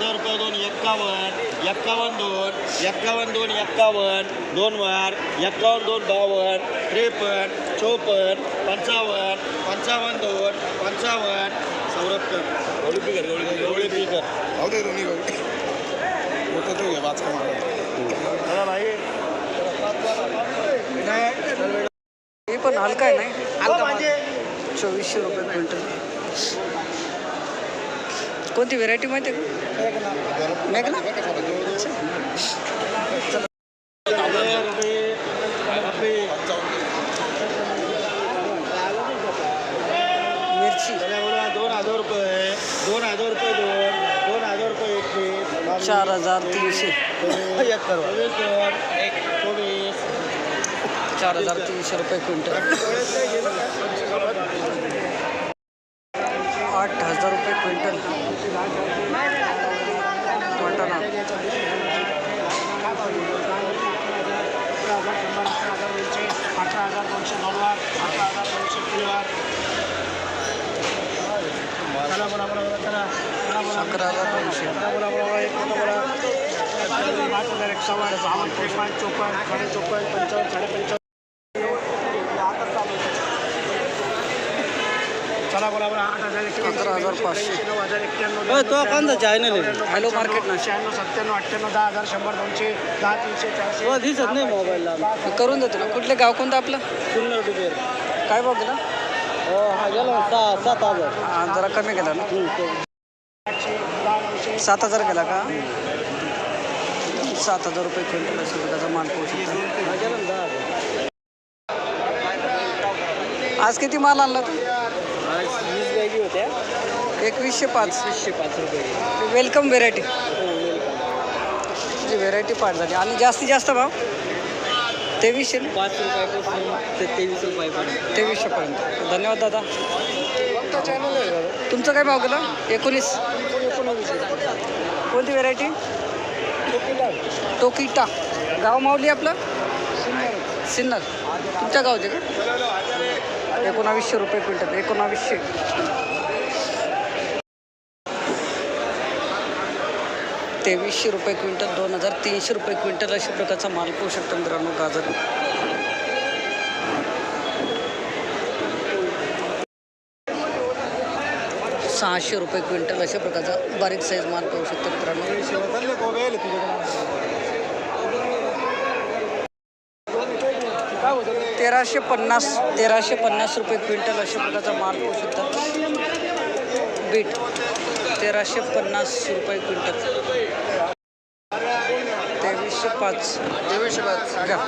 दहा रुपये दोन एक्कावन्न एक्कावन्न दोन एक्कावन्न दोन एक्कावन्न दोन वार एक्कावन्न दोन बावन्न त्रेपन्न चौपन्न पंचावन्न पंचावन्न दोन पंचावन्न. चौऱ्याहत्तर गवळी पिकर गवळी पिकर जाऊ दे दोन्ही गवळी होतं तो घे वाचका मारा चला भाई. हे पण हलका आहे नाही हलका म्हणजे चोवीसशे रुपये क्विंटल. कोणती व्हेरायटी माहिती आहे का? मेघना. मिरची. दोन हजार रुपये दोन हजार रुपये दोन दोन हजार रुपये एकवीस चार हजार तीनशे. चोवीस चार हजार तीनशे रुपये क्विंटल. हजार रुपये क्विंटल वाटाणा अठरा हजार दोनशे नव्वद अठरा हजार दोनशे किलोवार चला बोला बोला बोला चला चला बोला अकरा हजार दोनशे बोला बोला बोला एक बोला बोला पाच हजार एक सव्वा बावन्न त्रेपन्न चोपन्न साडे चोपन्न पंचावन्न साडे पंचावन्न चला बोला बोला हजार पाचशे. तो कोणता चॅनल आहे. हॅलो मार्केट ना शहाण्णव सत्त्याण्णव अठ्ठ्याण्णव दहा हजार शंभर दोनशे दहा तीनशे चारशे दिसत नाही मोबाईलला करून देतो ना कुठले गाव कोणतं आपलं? शून्य रुपये काय भाव गेला? हा गेला सहा सात हजार. जरा कमी गेला ना? सात हजार गेला का? सात हजार रुपये क्विंटल अशा प्रकारचा माल पोहोचू शकतो. हा गेला ना दहा हजार. आज किती माल आणला? तू होत्या? एकवीसशे पाच. वीसशे पाच रुपये वेलकम व्हेरायटी. जी व्हेरायटी पाठ झाली. आणि जास्तीत जास्त भाव? तेवीसशे ना? पाच रुपयापासून ते तेवीस रुपयापर्यंत. तेवीसशेपर्यंत धन्यवाद दादा. चॅनल आहे दादा. तुमचा काय भाव गेला? एकोणीस. कोणती व्हेरायटी? टोकिटा. गाव माऊली आपलं? सिन्नर. तुमच्या गावचे का? एकोणावीसशे रुपये क्विंटल. एकोणावीसशे. तेवीसशे रुपये क्विंटल दोन हजार तीनशे रुपये क्विंटल अशा प्रकारचा माल पाहू शकतो मित्रांनो गाजर. सहाशे रुपये क्विंटल अशा प्रकारचा बारीक साईज माल पाहू शकतो मित्रांनो. तेराशे पन्नास तेराशे पन्नास रुपये क्विंटल अशा प्रकारचा माल पाहू शकता. बीट. तेराशे पन्नास रुपये क्विंटल. तेवीसशे पाच. तेवीसशे पाच. घ्या.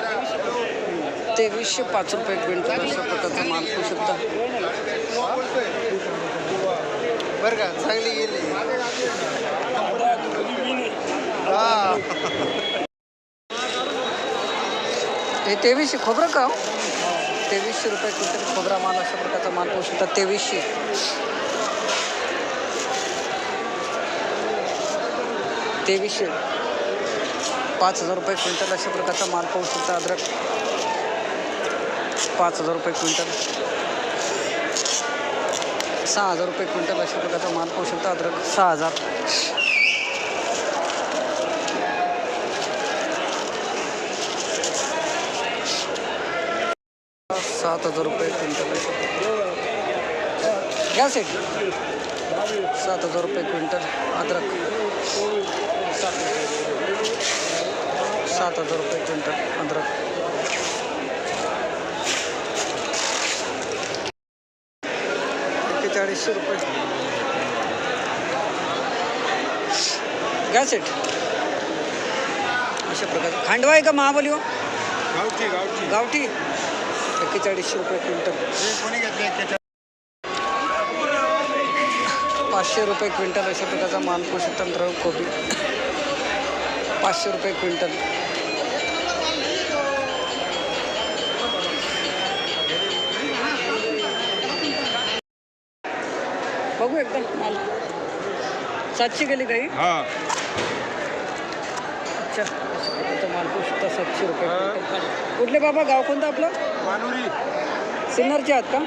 तेवीसशे पाच रुपये क्विंटल अशा प्रकारचा माल पाहू शकता. बरं का चांगली गेली. हा. तेवीसशे खोबरं का हो? तेवीसशे रुपये क्विंटल खोबरा माल अशा प्रकारचा माल पाहू शकता. तेवीसशे. तेवीसशे. पाच हजार रुपये क्विंटल अशा प्रकारचा माल पाहू शकता अद्रक. पाच हजार रुपये क्विंटल. सहा हजार रुपये क्विंटल अशा प्रकारचा माल पाहू शकता अद्रक. सहा हजार. सात हजार रुपये क्विंटल घ्या सेट सात हजार रुपये क्विंटल अद्रक. सात हजार रुपये क्विंटल अद्रक. एक्केचाळीसशे रुपये. घ्या सेट अशा प्रकारे खांडवा आहे का महाबली हो? गावठी गावठी. गावठी. एक्केचाळीसशे रुपये क्विंटल. कोणी घेतले पाचशे रुपये क्विंटल अशा प्रकारचा माल पोषक तंत्र कोबी. पाचशे रुपये क्विंटल. बघू एकदम माल. सातशे गेली काही हा. अच्छा सातशे रुपये क्विंटल. कुठले बाबा? गाव कोणतं आपलं? मानुरी. सिन्नरचे आहात का?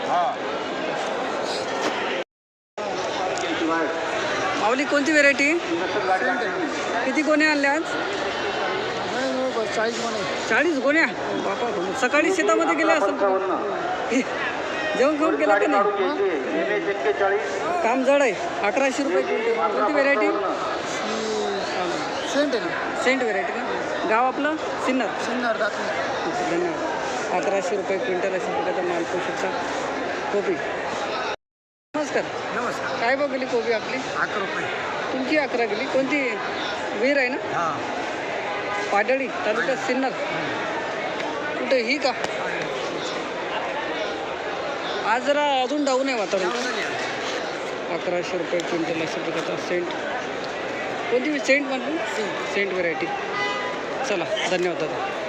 माऊली कोणती व्हेरायटी किती गोण्या आणल्या आज? चाळीस चाळीस गोण्या? बापा सकाळी शेतामध्ये गेले असेल जेवण खाऊन केलं का नाही? काम जड आहे. अकराशे रुपये कोणती व्हेरायटी सेंट आहे सेंट व्हेरायटी का? गाव आपलं? सिन्नर. सिन्नर धन्यवाद. अकराशे रुपये क्विंटल अशा प्रकारचा माल पाहू शकता नमस्कार. काय बघ गेली कोबी आपली? अकरा रुपये. तुमची अकरा गेली कोणती? वीर आहे ना? हां. पाडळी तालुका सिन्नर. कुठे ही का? आज जरा अजून डाऊन आहे वातावरण. अकराशे रुपये क्विंटल अशा प्रकारचा सेंट. कोणती सेंट म्हणतो सेंट व्हेरायटी. चला धन्यवाद दादा.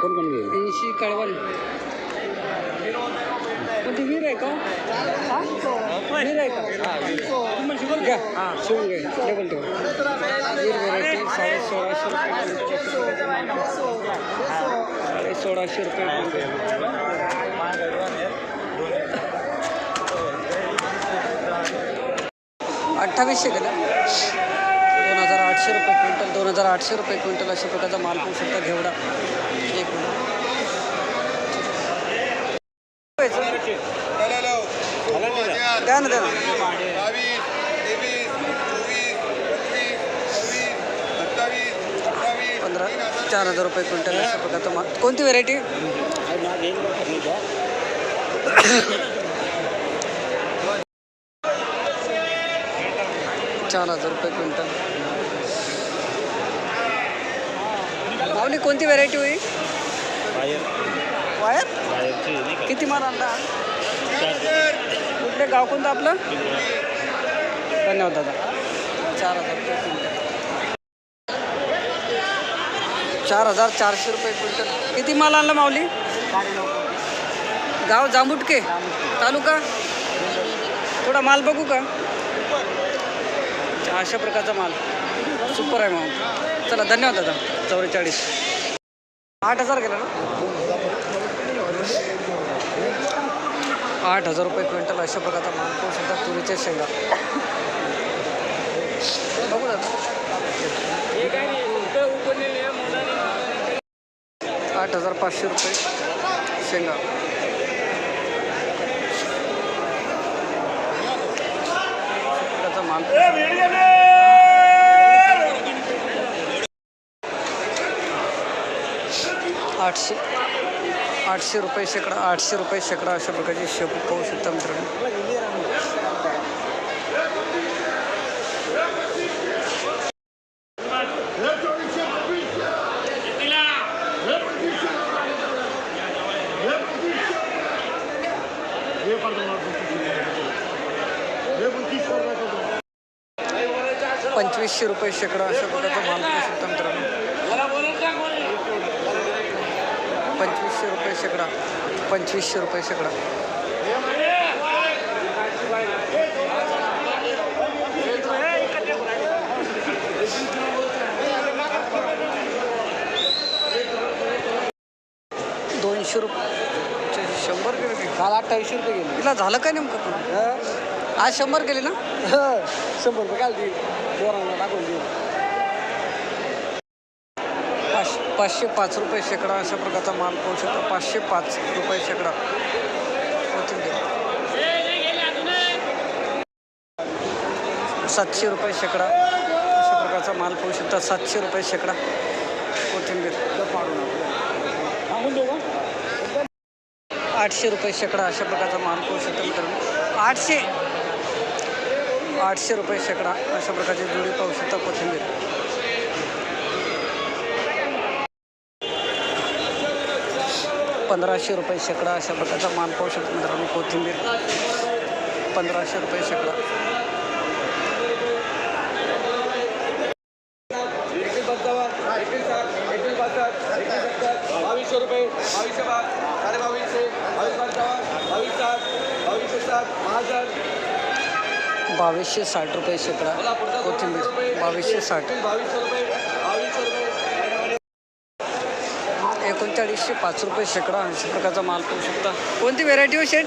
कोण कोण ऐंशी कळवण. कोणती वीर आहे का? हा? वीर आहे का? घ्या. शिवून घ्या लेबल ठेवा. वीर व्हेरायटी साडे सोळाशे रुपये. साडे सोळाशे रुपये. अठ्ठावीसशे हजार आठशे रुपये क्विंटल दोन हजार आठशे रुपये क्विंटल अशा प्रकारचा माल पण सुद्धा घेवडा. एक द्या ना द्या ना. पंधरा चार हजार रुपये क्विंटल अशा प्रकारचा माल. कोणती व्हेरायटी चार हजार रुपये क्विंटल. माऊली कोणती व्हेरायटी होई वायर. किती माल आणला? कुठले? गाव कोणतं आपलं? धन्यवाद दादा. चार हजार चार हजार चारशे रुपये क्विंटल. किती माल आणला माऊली? गाव जांबुटके तालुका? थोडा माल बघू का? अशा प्रकारचा माल. सुपर आहे माल चला धन्यवाद दादा. चौवेचाळीस. आठ हजार गेला ना? आठ हजार रुपये क्विंटल अशा प्रकारचा माल पाहू शकता तुरीच्या शेंगा. बघू आठ हजार पाचशे रुपये शेंगा. त्याचा माल आठशे. आठशे रुपये शेकडा आठशे रुपये शेकडा अशा प्रकारचे शेपू पाहू शकता मित्रांनो. पंचवीसशे रुपये शेकडा अशा प्रकारचा माल पाहू शकता मित्रांनो. पंचवीसशे रुपये शेकडा पंचवीसशे रुपये शेकडा दोनशे रुपये शंभर गेले काल अठ्ठावीसशे रुपये गेले. तिला झालं काय नेमकं पण आज शंभर गेले ना? शंभर रुपये काल दोरांना टाकून देऊ पाचशे पाच रुपये शेकडा अशा प्रकारचा माल पाहू शकता. पाचशे पाच रुपये शेकडा. कोथिंबीर. सातशे रुपये शेकडा अशा प्रकारचा माल पाहू शकता. सातशे रुपये शेकडा कोथिंबीर. आठशे रुपये शेकडा अशा प्रकारचा माल पाहू शकता मित्रांनो. आठशे. आठशे रुपये शेकडा अशा प्रकारची जुडी पाहू शकता कोथिंबीर. पंधराशे रुपये शेकडा अशा प्रकारचा मान पाहू शकतो मित्रांनो कोथिंबीर. पंधराशे रुपये शेकडा. बावीसशे साठ रुपये शेकडा कोथिंबीर. बावीसशे साठ. चाळीसशे पाच रुपये शेकडा अशा प्रकारचा माल पाहू शकता. कोणती व्हेरायटी हो शेट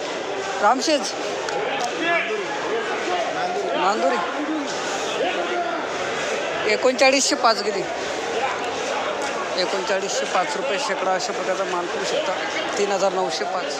रामशेज. नांदुरी. एकोणचाळीसशे पाच गेली. एकोणचाळीसशे पाच रुपये शेकडा अशा प्रकारचा माल पाहू शकता. तीन हजार नऊशे पाच.